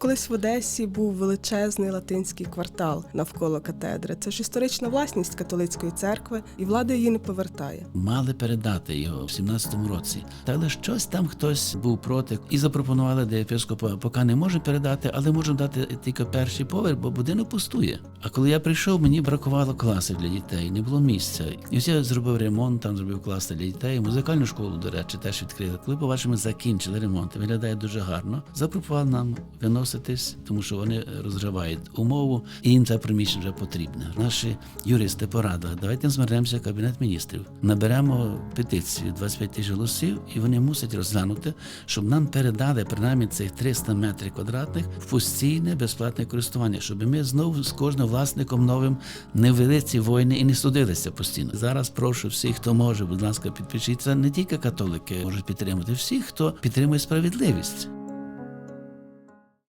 Колись в Одесі був величезний латинський квартал навколо катедри. Це ж історична власність католицької церкви, і влада її не повертає. Мали передати його в 17-му році. Та але щось там хтось був проти і запропонували до єпископа, поки не може передати, але можемо дати тільки перший поверх, бо будинок пустує. А коли я прийшов, мені бракувало класів для дітей, не було місця. І ось я зробив ремонт, там зробив класи для дітей. Музикальну школу, до речі, теж відкрили. Коли побачимо, закінчили ремонт, виглядає дуже гарно. Запропонували нам виноситись, тому що вони розривають умову, і їм це приміщення вже потрібне. Наші юристи порадили, давайте звернемося в кабінет міністрів, наберемо петицію 25 тисяч голосів, і вони мусять розглянути, щоб нам передали принаймні цих 300 метрів квадратних в постійне безплатне користування, щоб ми знову з кожним власником новим не вели ці воїни і не судилися постійно. Зараз прошу всіх, хто може, будь ласка, підпишіться. Не тільки католики можуть підтримати, всіх, хто підтримує справедливість.